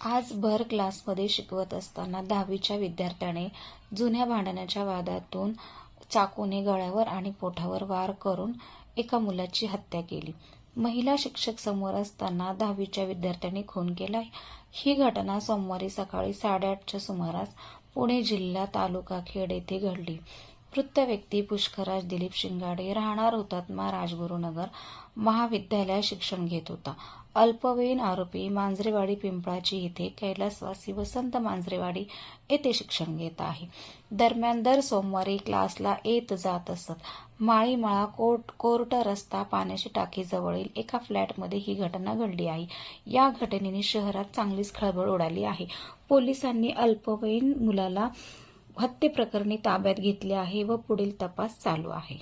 आज भर क्लासमध्ये शिकवत असताना दहावीच्या विद्यार्थ्याने जुन्या भांडणाच्या वादातून चाकूने गळ्यावर आणि पोटावर वार करून एका मुलाची हत्या केली. महिला शिक्षक समोर असताना दहावीच्या विद्यार्थ्याने खून केला ही घटना सोमवारी सकाळी साडेआठच्या सुमारास पुणे जिल्हा तालुका खेड येथे घडली. वृत्त व्यक्ती पुष्कराज दिलीप शिंगाडे राहणार हुतात्मा राजगुरुनगर महाविद्यालयात शिक्षण घेत होता. अल्पवयीन आरोपी मांजरेवाडी पिंपळाची येथे कैलासवासी वसंत मांजरेवाडी येथे शिक्षण घेत आहे. दरम्यान दर सोमवारी क्लासला येत जात असत. माळीमाळा कोर्ट कोर्ट रस्ता पाण्याची टाकी जवळील एका फ्लॅटमध्ये ही घटना घडली आहे. या घटनेने शहरात चांगलीच खळबळ उडाली आहे. पोलिसांनी अल्पवयीन मुलाला हत्येप्रकरणी ताब्यात घेतले आहे व पुढील तपास चालू आहे.